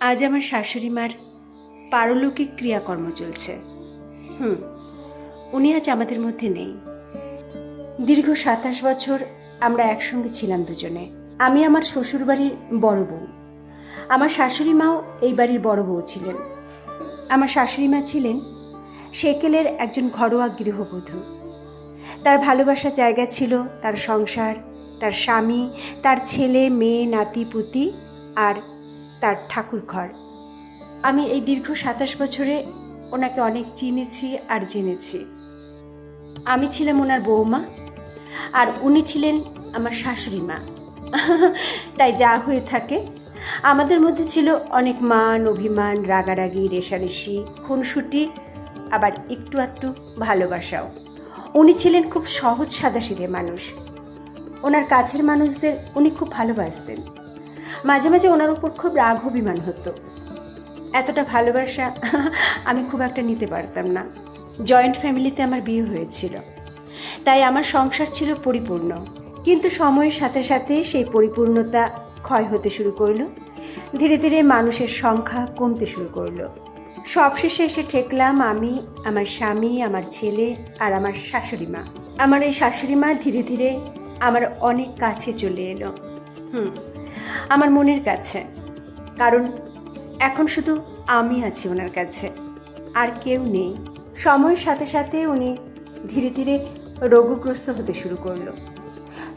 আজ আমার শাশুড়ি মার পারলৌকিক ক্রিয়াকর্ম চলছে। হুম, উনি আজ আমাদের মধ্যে নেই। দীর্ঘ সাতাশ বছর আমরা একসঙ্গে ছিলাম দুজনে। আমি আমার শ্বশুরবাড়ির বড় বউ। আমার শাশুড়ি মাও এই বাড়ির বড় বউ ছিলেন। আমার শাশুড়ি মা ছিলেন সেকেলের একজন ঘরোয়া গৃহবধূ। তার ভালোবাসা জায়গা ছিল তার সংসার, তার স্বামী, তার ছেলে, মেয়ে, নাতি, পুতি আর তার ঠাকুর ঘর আমি এই দীর্ঘ সাতাশ বছরে ওনাকে অনেক চিনেছি আর জেনেছি। আমি ছিলাম ওনার বৌমা আর উনি ছিলেন আমার শাশুড়ি মা। তাই যা হয়ে থাকে। আমাদের মধ্যে ছিল অনেক মান, অভিমান, রাগারাগি, রেশারেশি, খুনসুটি, আবার একটু আধটু ভালোবাসাও। উনি ছিলেন খুব সহজ সাদাসিধে মানুষ। ওনার কাছের মানুষদের উনি খুব ভালোবাসতেন। মাঝে মাঝে ওনার উপর খুব রাগ অভিমান হতো। এতটা ভালোবাসা আমি খুব একটা নিতে পারতাম না। জয়েন্ট ফ্যামিলিতে আমার বিয়ে হয়েছিল। তাই আমার সংসার ছিল পরিপূর্ণ। কিন্তু সময়ের সাথে সাথে সেই পরিপূর্ণতা ক্ষয় হতে শুরু করল। ধীরে ধীরে মানুষের সংখ্যা কমতে শুরু করল। সবশেষে এসে ঠেকলাম আমি, আমার স্বামী, আমার ছেলে আর আমার শাশুড়ি মা। আমার এই শাশুড়ি মা ধীরে ধীরে আমার অনেক কাছে চলে এলো। হুম আমার মনের কাছে। কারণ এখন শুধু আমি আছি ওনার কাছে। আর কেউ নেই। সময়ের সাথে সাথে উনি ধীরে ধীরে রোগগ্রস্ত হতে শুরু করল।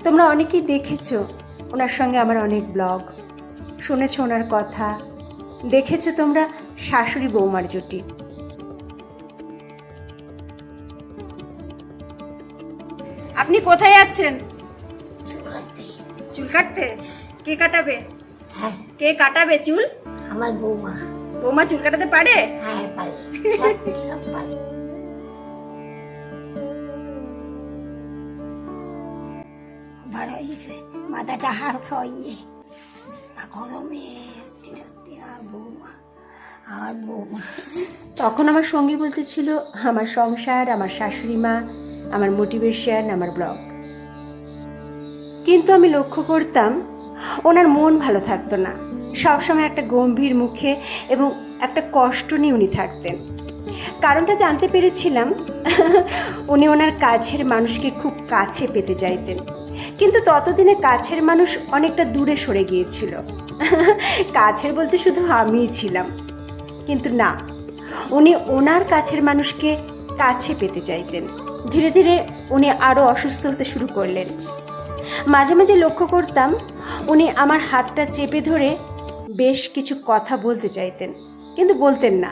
তোমরা অনেকেই দেখেছ ওনার সঙ্গে আমার অনেক ব্লগ। শুনেছো ওনার কথা। দেখেছ তোমরা শাশুড়ি বৌমার জুটি। আপনি কোথায় যাচ্ছেন চুল কাটতে? কে কাটাবে? হ্যাঁ কে কাটাবে চুল? আমার বৌমা। বৌমা চুল কাটাতে পারে? হ্যাঁ পারে। সব পারে। ভালো হয়েছে মাথাটা হালকা হয়ে গরমে বৌমা আর বৌমা। তখন আমার সঙ্গী বলতে ছিল আমার সংসার আমার শাশুড়ি মা আমার মোটিভেশন আমার ব্লগ। কিন্তু আমি লক্ষ্য করতাম ওনার মন ভালো থাকতো না। সবসময় একটা গম্ভীর মুখে এবং একটা কষ্ট নিয়ে উনি থাকতেন। কারণটা জানতে পেরেছিলাম, উনি ওনার কাছের মানুষকে খুব কাছে পেতে চাইতেন। কিন্তু ততদিনে কাছের মানুষ অনেকটা দূরে সরে গিয়েছিল। কাছের বলতে শুধু আমিই ছিলাম। কিন্তু না, উনি ওনার কাছের মানুষকে কাছে পেতে চাইতেন। ধীরে ধীরে উনি আরও অসুস্থ হতে শুরু করলেন। মাঝে মাঝে লক্ষ্য করতাম উনি আমার হাতটা চেপে ধরে বেশ কিছু কথা বলতে চাইতেন, কিন্তু বলতেন না।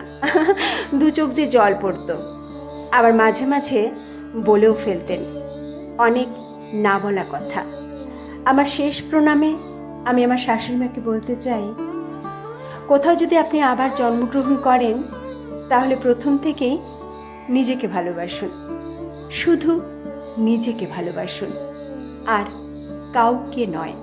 দু চোখ দিয়ে জল পড়তো। আবার মাঝে মাঝে বলেও ফেলতেন অনেক না বলা কথা। আমার শেষ প্রণামে আমি আমার শাশুড়ি মাকে বলতে চাই, কোথাও যদি আপনি আবার জন্মগ্রহণ করেন, তাহলে প্রথম থেকেই নিজেকে ভালোবাসুন। শুধু নিজেকে ভালোবাসুন, আর কাউকে নয়।